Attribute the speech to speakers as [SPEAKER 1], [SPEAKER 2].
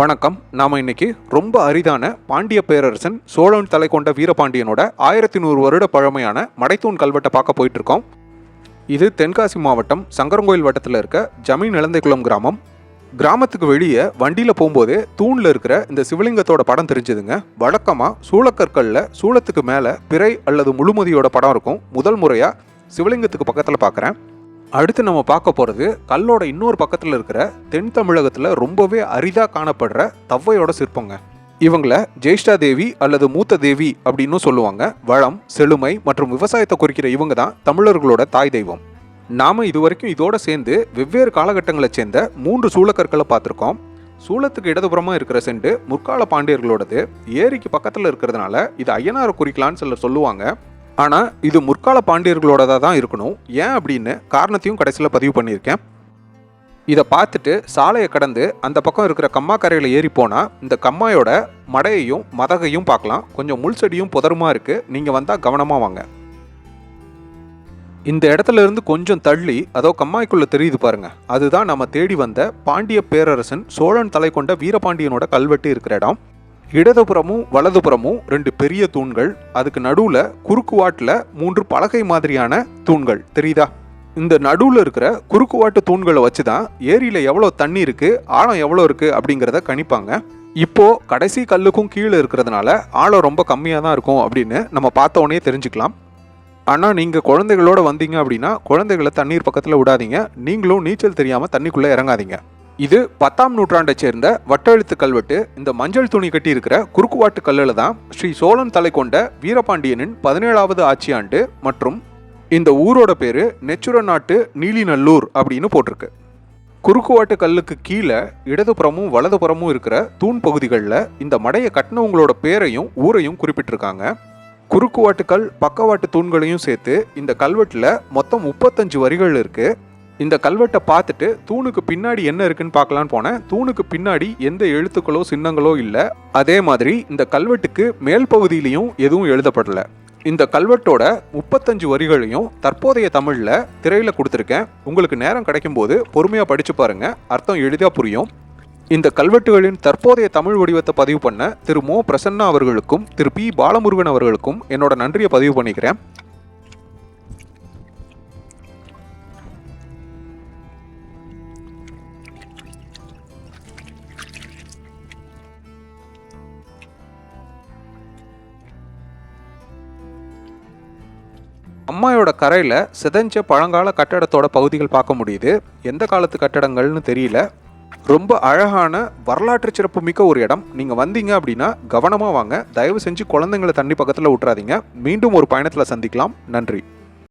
[SPEAKER 1] வணக்கம். நாம் இன்னைக்கு ரொம்ப அரிதான பாண்டிய பேரரசன் சோழன் தலை கொண்ட வீரபாண்டியனோட ஆயிரத்தி நூறு வருட பழமையான மடைத்தூண் கல்வெட்டை பார்க்க போயிட்டு இருக்கோம் இது தென்காசி மாவட்டம் சங்கரங்கோயில் வட்டத்தில் இருக்க ஜமீன் இளந்தைக்குளம் கிராமம். கிராமத்துக்கு வெளியே வண்டியில் போகும்போதே தூணில் இருக்கிற இந்த சிவலிங்கத்தோட படம் தெரிஞ்சதுங்க. வழக்கமாக சூளக்கற்களில் சூளத்துக்கு மேலே பிறை அல்லது முழுமதியோட படம் இருக்கும். முதல் முறையாக சிவலிங்கத்துக்கு பக்கத்தில் பார்க்குறேன் அடுத்து நம்ம பார்க்க போகிறது கல்லோட இன்னொரு பக்கத்தில் இருக்கிற தென் தமிழகத்தில் ரொம்பவே அரிதாக காணப்படுற தவ்வையோட சிற்பங்க. இவங்கள ஜெயிஷ்டா தேவி அல்லது மூத்த தேவி அப்படின்னு சொல்லுவாங்க. வளம் செழுமை மற்றும் விவசாயத்தை குறிக்கிற இவங்க தான் தமிழர்களோட தாய் தெய்வம். நாம் இது வரைக்கும் இதோட சேர்ந்து வெவ்வேறு காலகட்டங்களை சேர்ந்த மூன்று சூளக்கற்களை பார்த்துருக்கோம். சூளத்துக்கு இடதுபுறமாக இருக்கிற செண்டு முற்கால பாண்டியர்களோடது. ஏரிக்கு பக்கத்தில் இருக்கிறதுனால இது ஐயனாரை குறிக்கலான்னு சிலர் சொல்லுவாங்க. ஆனால் இது முற்கால பாண்டியர்களோடதாக தான் இருக்கணும். ஏன் அப்படின்னு காரணத்தையும் கடைசியில் பதிவு பண்ணியிருக்கேன். இதை பார்த்துட்டு சாலையை கடந்து அந்த பக்கம் இருக்கிற கம்மா கரையில் ஏறி போனால் இந்த கம்மாயோட மடையையும் மதகையும் பார்க்கலாம். கொஞ்சம் முள் செடியும் புதருமா இருக்குது நீங்கள் வந்தால் கவனமாக வாங்க. இந்த இடத்துல இருந்து கொஞ்சம் தள்ளி அதோ கம்மாய்க்குள்ளே தெரியுது பாருங்க. அதுதான் நம்ம தேடி வந்த பாண்டிய பேரரசன் சோழன் தலை கொண்ட வீரபாண்டியனோட கல்வெட்டு இருக்கிற இடம். இடதுபுறமும் வலதுபுறமும் ரெண்டு பெரிய தூண்கள். அதுக்கு நடுவில் குறுக்குவாட்டில் மூன்று பலகை மாதிரியான தூண்கள். தெரியுதா? இந்த நடுவில் இருக்கிற குறுக்கு வாட்டு தூண்களை வச்சுதான் ஏரியில் எவ்வளோ தண்ணி இருக்கு ஆழம் எவ்வளோ இருக்குது அப்படிங்கிறத கணிப்பாங்க. இப்போது கடைசி கல்லுக்கும் கீழே இருக்கிறதுனால ஆழம் ரொம்ப கம்மியாக தான் இருக்கும் அப்படின்னு நம்ம பார்த்த உடனே தெரிஞ்சுக்கலாம். ஆனால் நீங்கள் குழந்தைகளோட வந்தீங்க அப்படின்னா குழந்தைகளை தண்ணீர் பக்கத்தில் விடாதீங்க. நீங்களும் நீச்சல் தெரியாமல் தண்ணிக்குள்ளே இறங்காதீங்க. இது பத்தாம் நூற்றாண்டை சேர்ந்த வட்டெழுத்து கல்வெட்டு. இந்த மஞ்சள் துணி கட்டி இருக்கிற குறுக்குவாட்டு கல்லில் தான் ஸ்ரீ சோழன் தலை கொண்ட வீரபாண்டியனின் பதினேழாவது ஆட்சியாண்டு மற்றும் இந்த ஊரோட பேரு நெச்சுர நாட்டு நீலிநல்லூர் அப்படின்னு போட்டிருக்கு. குறுக்குவாட்டு கல்லுக்கு கீழே இடதுபுறமும் வலதுபுறமும் இருக்கிற தூண் பகுதிகளில் இந்த மடையை கட்டினவங்களோட பேரையும் ஊரையும் குறிப்பிட்டிருக்காங்க. குறுக்குவாட்டுக்கல் பக்கவாட்டு தூண்களையும் சேர்த்து இந்த கல்வெட்டில் மொத்தம் முப்பத்தஞ்சு வரிகள் இருக்குது இந்த கல்வெட்டை பார்த்துட்டு தூணுக்கு பின்னாடி என்ன இருக்குன்னு பார்க்கலான்னு போனேன். தூணுக்கு பின்னாடி எந்த எழுத்துக்களோ சின்னங்களோ இல்லை. அதே மாதிரி இந்த கல்வெட்டுக்கு மேல் பகுதியிலையும் எதுவும் எழுதப்படல. இந்த கல்வெட்டோட முப்பத்தஞ்சு வரிகளையும் தற்போதைய தமிழில் திரையில் கொடுத்துருக்கேன். உங்களுக்கு நேரம் கிடைக்கும்போது பொறுமையாக படித்து பாருங்கள் அர்த்தம் எளிதாக புரியும். இந்த கல்வெட்டுகளின் தற்போதைய தமிழ் வடிவத்தை பதிவு பண்ண திரு மோ பிரசன்னா அவர்களுக்கும் திரு பி. பாலமுருகன் அவர்களுக்கும் என்னோட நன்றியை பதிவு பண்ணிக்கிறேன். அம்மாயோட கரையில் சிதைஞ்ச பழங்கால கட்டடத்தோட பகுதிகள் பார்க்க முடியுது. எந்த காலத்து கட்டடங்கள்னு தெரியல. ரொம்ப அழகான வரலாற்று சிறப்பு மிக்க ஒரு இடம். நீங்கள் வந்தீங்க அப்படின்னா கவனமாக வாங்க. தயவு செஞ்சு குழந்தைங்களை தண்ணி பக்கத்தில் விட்டுறாதீங்க மீண்டும் ஒரு பயணத்தில் சந்திக்கலாம். நன்றி.